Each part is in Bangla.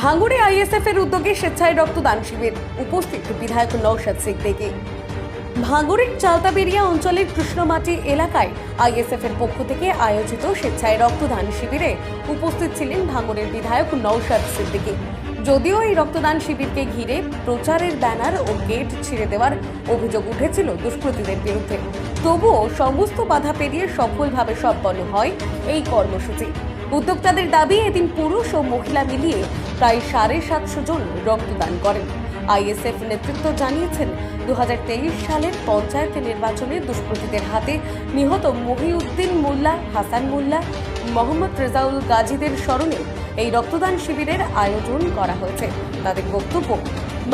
ভাঙড়ে আইএসএফ এর উদ্যোগে স্বেচ্ছায় রক্তদান শিবির। উপস্থিত বিধায়ক নৌশাদ সিদ্দিকী। ভাঙড়ের চালতাবেরিয়া অঞ্চলের কৃষ্ণমাটি এলাকায় আইএসএফ এর পক্ষ থেকে আয়োজিত স্বেচ্ছায় রক্তদান শিবিরে উপস্থিত ছিলেন ভাঙড়ের বিধায়ক নৌশাদ সিদ্দিকী। যদিও এই রক্তদান শিবিরকে ঘিরে প্রচারের ব্যানার ও গেট ছিঁড়ে দেওয়ার অভিযোগ উঠেছিল দুষ্কৃতীদের বিরুদ্ধে। তবুও সমস্ত বাধা পেরিয়ে সফলভাবে সম্পন্ন হয় এই কর্মসূচি। উদ্যোক্তাদের দাবি, এদিন পুরুষ ও মহিলা মিলিয়ে প্রায় সাড়ে সাতশো জন রক্তদান করেন। আইএসএফ নেতৃত্ব জানিয়েছেন দু হাজার তেইশ সালের পঞ্চায়েত নির্বাচনে দুষ্কৃতীদের হাতে নিহত মহিউদ্দিন মোল্লা, হাসান মোল্লা, মোহাম্মদ রেজাউল গাজীদের স্মরণে এই রক্তদান শিবিরের আয়োজন করা হয়েছে। তাদের বক্তব্য,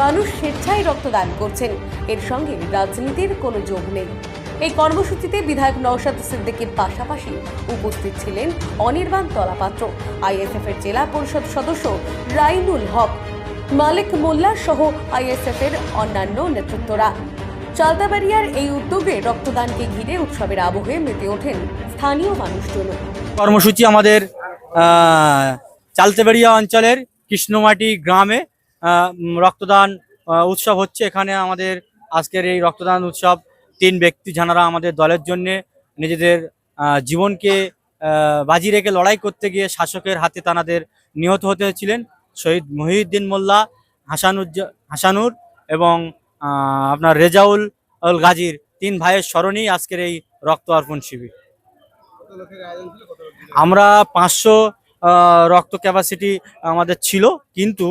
মানুষ স্বেচ্ছায় রক্তদান করছেন। এর সঙ্গে রাজনীতির কোনো যোগ নেই। এই কর্মসূচিতে বিধায়ক নওশাদ সিদ্দিকীর পাশাপাশি উপস্থিত ছিলেন অনির্বাণ তলাপাত্র আইএসএফ এর জেলা পরিষদ সদস্য রাইনুল হক, মালিক মোল্লা সহ আইএসএফ এর অন্যান্য নেতৃত্বরা। চালতাবাড়িয়ার এই উদ্যোগে রক্তদানকে ঘিরে উৎসবের আবহে মেতে ওঠেন স্থানীয় মানুষজন। কর্মসূচি আমাদের চালতেবেড়িয়া অঞ্চলের কৃষ্ণমাটি গ্রামে রক্তদান উৎসব হচ্ছে এখানে আমাদের আজকের এই রক্তদান উৎসব। তিন ব্যক্তি যারা আমাদের দলের জন্য নিজেদের জীবনকে বাজি রেখে লড়াই করতে গিয়ে শাসকের হাতে তানাদের নিহত হতে হয়েছিলেন। শহীদ মহিউদ্দিন মোল্লা, হাসানুজ্জ, হাসানুর এবং আপনার রেজাউল উল গাজীর তিন ভাইয়ের স্মরণেই আজকের এই রক্ত অর্পণ শিবির। আমরা পাঁচশো রক্ত ক্যাপাসিটি আমাদের ছিল, কিন্তু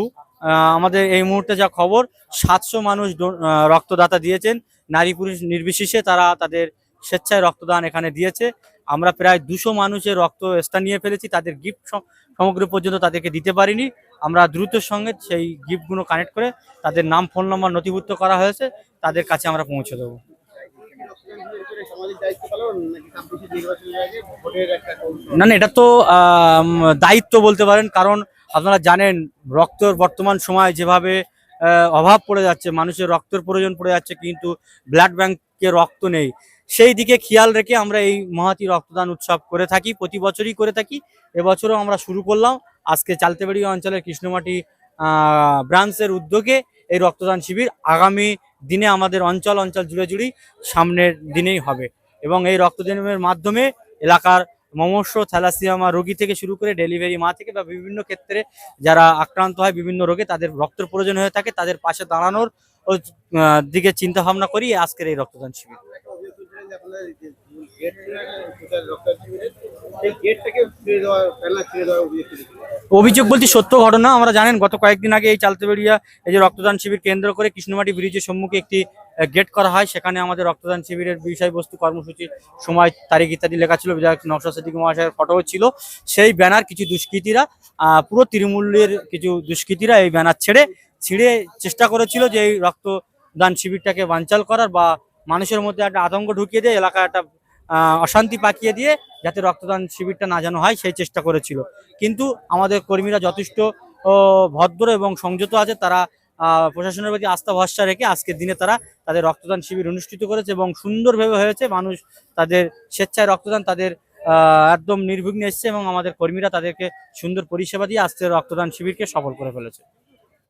আমাদের এই মুহূর্তে যা খবর, সাতশো মানুষ রক্তদাতা দিয়েছেন। নারী পুরুষ নির্বিশেষে তারা তাদের স্বেচ্ছায় রক্তদান এখানে দিয়েছে। আমরা প্রায় দুশো মানুষের রক্ত স্থান নিয়ে ফেলেছি। তাদের গিফট সমগ্র পর্যন্ত তাদেরকে দিতে পারিনি। আমরা দ্রুতের সঙ্গে সেই গিফটগুলো কানেক্ট করে তাদের নাম ফোন নম্বর নথিভুক্ত করা হয়েছে। তাদের কাছে আমরা পৌঁছে দেবো? না না, এটা তো দায়িত্ব বলতে পারেন। কারণ আপনারা জানেন, রক্তর বর্তমান সময় যেভাবে অভাব পড়ে যাচ্ছে, মানুষের রক্তের প্রয়োজন পড়ে যাচ্ছে, কিন্তু ব্লাড ব্যাংকে রক্ত নেই। সেই দিকে খেয়াল রেখে আমরা এই মহাতি রক্তদান উৎসব করে থাকি, প্রতি বছরই করে থাকি। এবছরও আমরা শুরু করলাম। আজকে চালতেবাড়ি অঞ্চলের কৃষ্ণমাটি ব্রাঞ্চের উদ্যোগে এই রক্তদান শিবির আগামী দিনে আমাদের অঞ্চল অঞ্চল জুড়ে জুড়ে সামনের দিনেই হবে। এবং এই রক্তদানের মাধ্যমে এলাকার মমস্য, থ্যালাসিয়ামা রোগী থেকে শুরু করে ডেলিভারি মা থেকে বা বিভিন্ন ক্ষেত্রে যারা আক্রান্ত হয় বিভিন্ন রোগে তাদের রক্তের প্রয়োজন হয়ে থাকে, তাদের পাশে দাঁড়ানোর দিকে চিন্তা ভাবনা করি আজকের এই রক্তদান শিবির। অভিযোগ বলতে সত্য ঘটনা, আমরা জানেন গত কয়েকদিন আগে এই চালতে চালতেবেড়িয়া এই যে রক্তদান শিবির কেন্দ্র করে কৃষ্ণমাটি ব্রিজের সম্মুখে একটি গেট করা হয়। সেখানে আমাদের রক্তদান শিবিরের বিষয়বস্তু কর্মসূচির সময়, তারিখ ইত্যাদি লেখা ছিল। বিধায়ক নকশা সিদ্দিক মহাশয়ের ফটোও ছিল। সেই ব্যানার কিছু দুষ্কৃতীরা পুরো তৃণমূলের কিছু দুষ্কৃতীরা এই ব্যানার ছেড়ে, ছিঁড়ে চেষ্টা করেছিল যে এই রক্তদান শিবিরটাকে বানচাল করার বা মানুষের মধ্যে একটা আতঙ্ক ঢুকিয়ে দিয়ে এলাকা একটা অশান্তি পাকিয়ে দিয়ে যাতে রক্তদান শিবিরটা না যেন হয়, সেই চেষ্টা করেছিল। কিন্তু আমাদের কর্মীরা যথেষ্ট ভদ্র এবং সংযত আছে। তারা প্রশাসনের প্রতি আস্থা, ভরসা রেখে আজকের দিনে তারা তাদের রক্তদান শিবির অনুষ্ঠিত করেছে এবং সুন্দরভাবে হয়েছে। মানুষ তাদের স্বেচ্ছায় রক্তদান, তাদের একদম নির্বিঘ্নে এসছে এবং আমাদের কর্মীরা তাদেরকে সুন্দর পরিষেবা দিয়ে আজকের রক্তদান শিবিরকে সফল করে ফেলেছে।